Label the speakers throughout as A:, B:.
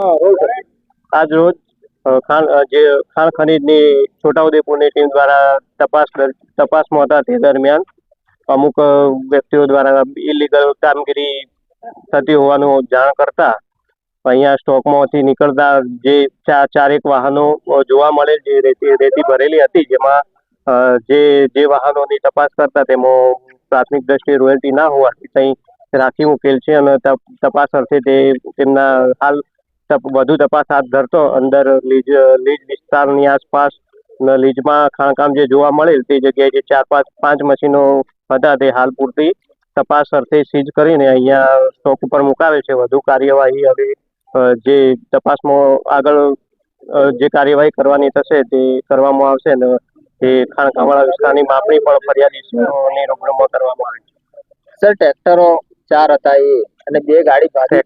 A: આજ રોજ ખાણ જે ખાણ ખનીજની છોટાઉદેપુરની ટીમ દ્વારા તપાસ તપાસમાં હતા તે દરમિયાન અમુક વ્યક્તિઓ દ્વારા ઇલીગલ કામગીરી થતી હોવાનું જાણ કરતા અહીંયા સ્ટોકમાંથી નીકળતા જે ચાર ચારેક વાહનો જોવા મળે, જે રેતી રેતી ભરેલી હતી, જેમાં જે જે વાહનોની તપાસ કરતા તેમાં પ્રાથમિક દ્રષ્ટિએ રોયલ્ટી ના હોવાથી ત્યાં રાખી મૂકેલ છે અને તપાસ અર્થે તે તેમના હાલ વધુ તપાસ હાથ ધરતો, અંદર લીજ લીજ વિસ્તારની આસપાસ લીજમાં ખાણકામ જે જોવા મળેલ તે જગ્યાએ જે ચાર પાંચ પાંચ મશીનો હતા તે હાલ પૂરતી તપાસ અર્થે સીઝ કરીને અહીંયા સ્ટોક ઉપર મુકાવે છે. વધુ કાર્યવાહી હવે જે તપાસમાં આગળ જે કાર્યવાહી કરવાની થશે તે કરવામાં આવશે અને તે ખાણકામવાળા વિસ્તારની માપણી પણ ફરિયાદીઓની રૂબરૂમાં કરવામાં આવે છે.
B: સર, ટ્રેક્ટરો ચાર હતા એ. અને બે ગાડી ભાગી?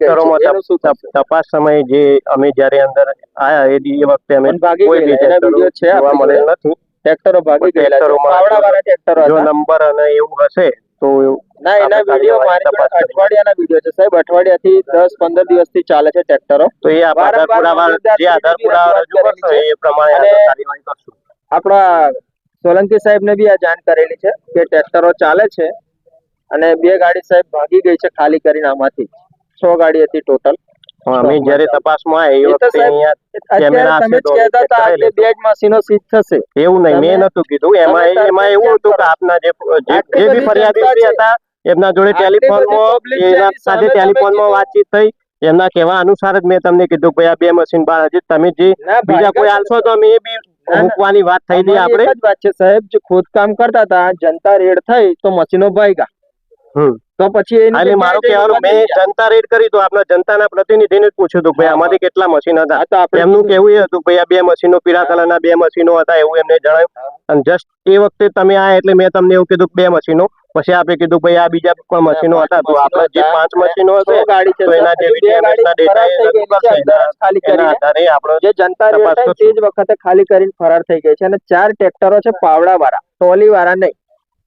A: તપાસ સમયે જે અમે જ્યારે અંદર આયા એ વખતે અમે કોઈ
B: વીડિયો છે
A: જોવા મળેલ નથી.
B: ટ્રેક્ટરો ભાગી ગયેલા પાવડાવાળા ટ્રેક્ટરો
A: જો નંબર અને એવું હશે તો
B: ના એના વીડિયો મારી
A: કરીએ.
B: અઠવાડિયાના વીડિયો છે. સાહેબ અઠવાડિયાથી દસ પંદર દિવસથી ચાલે છે ટ્રેક્ટરો
A: તો એ આધાર પુરાવા જે આધાર પુરાવા રજૂ કરશો એ પ્રમાણે કાર્યવાહી કરશું.
B: આપણા સોલંકી સાહેબને બી આ જાણ કરેલી છે કે ટ્રેક્ટરો ચાલે છે. અને બે ગાડી સાહેબ ભાગી ગઈ છે ખાલી કરીને આમાંથી. છ ગાડી હતી ટોટલ
A: અમે જ્યારે તપાસમાં આવ્યા વખતે અહીંયા કેમેરા
B: તમે જ કહેતા હતા કે સીઝ થશે.
A: એવું નહીં મેં નતું કીધું. એમાં એમાં એવું હતું કે આપના જે જે બી ફરિયાદી. હતા એમના જોડે ટેલિફોનમાં એના સાથે ટેલિફોનમાં વાતચીત થઈ. એમના કહેવા અનુસાર જ મેં તમને કીધું કે ભાઈ આ બે મશીન બહાર હજી તમે જે બીજા કોઈ આલશો તો અમે એ બી મૂકવાની વાત થઈ હતી આપણે.
B: વાત છે સાહેબ જે ખોદકામ કરતા હતા જનતા રેડ થઈ તો મશીનો ભાગ્યા.
A: હમ.
B: તો પછી એની
A: એટલે મારું
B: જગ્યાએ
A: મેં જનતા રેડ કરી તો આપણા જનતાના પ્રતિનિધિને જ પૂછ્યું હતું ભાઈ આમાંથી કેટલા મશીન હતા.
B: તો
A: એમનું કેવું એ હતું ભાઈ આ બે મશીનો પીળા કલરના બે મશીનો હતા એવું એમને જણાવ્યું. અને જસ્ટ એ વખતે તમે આ એટલે મેં તમને એવું કીધું બે મશીનો. પછી આપણે કીધું ભાઈ આ બીજા પણ મશીનો હતા. તો આપણા જે પાંચ મશીનો હશે
B: ગાડી છે
A: એના જે
B: હજી બે
A: VDMS ના
B: ગાડી
A: data
B: ફરાર
A: એ રજૂ કરશે.
B: ખાલી કરીને.
A: આધારે આપણો
B: જે જનતા રેડ તે જ વખતે ખાલી કરીને ફરાર થઈ ગઈ છે. અને ચાર ટ્રેક્ટરો છે પાવડા વાળા ટોલી વાળા નહીં.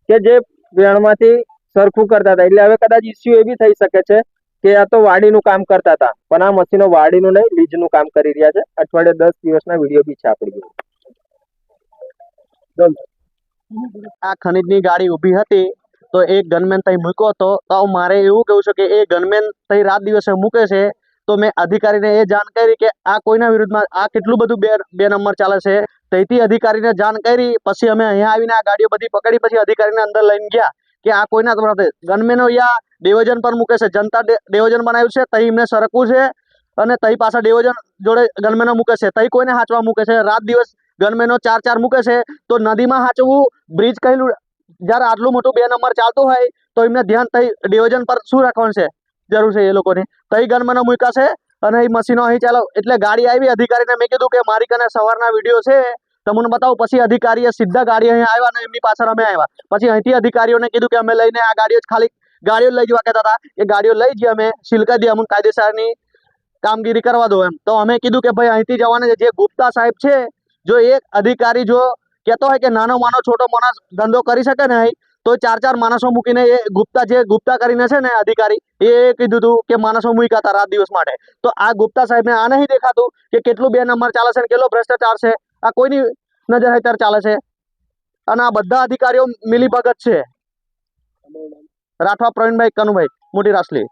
B: કે જે વેણમાંથી સરખું કરતા હતા. એટલે હવે કદાચ ઇસ્યુ એ બી થઈ શકે છે કે આ તો વાડીનું કામ કરતા હતા. પણ આ મશીનો વાડીનું નહીં, લીજનું કામ કરી રહ્યા છે. અઠવાડિયે દસ દિવસના વીડિયો બી છે આપણી જોડે
C: આ ખનીજની ગાડી ઊભી હતી તો એ ગનમેન તઈ મૂક્યો હતો. તો મારે એવું કહેવું છે કે એ ગનમેન તઈ રાત દિવસે મૂકે છે. તો મેં અધિકારીને એ જાણ કરી કે આ કોઈના વિરુદ્ધમાં આ કેટલું બધું બે બે નંબર ચાલે છે. તેથી અધિકારીને જાણ કરી. પછી અમે અહીંયા આવીને આ ગાડીઓ બધી પકડી. પછી અધિકારીને અંદર લઈને ગયા. કે આ કોઈના નથી ગનમેનો અહીંયા ડેવોજન પર મૂકે છે, જનતા ડેવોજન બનાવ્યું છે, તહીં એમને સરકવું છે અને તહીં પાછા ડેવોજન જોડે ગનમેનો મૂકે છે. તહીં કોઈને હાંચવા મૂકે છે, રાત દિવસ ગનમેનો ચાર ચાર મૂકે છે, તો નદીમાં હાંચવું, બ્રિજ કહેલું, જ્યારે આટલું મોટું બે નંબર ચાલતું હોય, તો એમને ધ્યાન તહીં ડિવિઝન પર શું રાખવાનું છે? જરૂર છે એ લોકોની. તહીં ગનમેનો મૂક્યા છે અને એ મશીનો અહીં ચાલો, એટલે ગાડી આવી, અધિકારીને મેં કીધું કે મારી કને સવારના વીડિયો છે તમને બતાવું, પછી અધિકારીએ સીધા ગાડી અહીં આવ્યા ને એમની પાછળ અમે આવ્યા. પછી અહીંથી અધિકારીઓને કીધું કે અમે લઈને આ ગાડીઓ જ ખાલી, ગાડીઓ લઈ જવા કહેતા હતા. એ ગાડીઓ લઈ જઈએ અમે સિલકા દઈએ અમને કાયદેસરની કામગીરી કરવા દો એમ. તો અમે કીધું કે ભાઈ અહીંથી જવાના જે ગુપ્તા સાહેબ છે, જો એક અધિકારી જો કહેતો હોય કે નાનો, માનો, છોટો માણસ ધંધો કરી શકે ને અહીં, તો ચાર ચાર માણસો મૂકીને એ ગુપ્તા જે ગુપ્તા કરીને છે ને અધિકારી, એ કીધું હતું કે માણસો મૂક્યા હતા રાત દિવસ માટે. તો આ ગુપ્તા સાહેબને આ નહીં દેખાતું કે કેટલું બે નંબર ચાલે છે ને કેટલો ભ્રષ્ટાચાર છે. આ કોઈની નજર હેઠળ ચાલે છે? અને આ બધા અધિકારીઓ મિલીભગત છે? રાઠવા પ્રવીણભાઈ કનુભાઈ, મોટી રાસલી.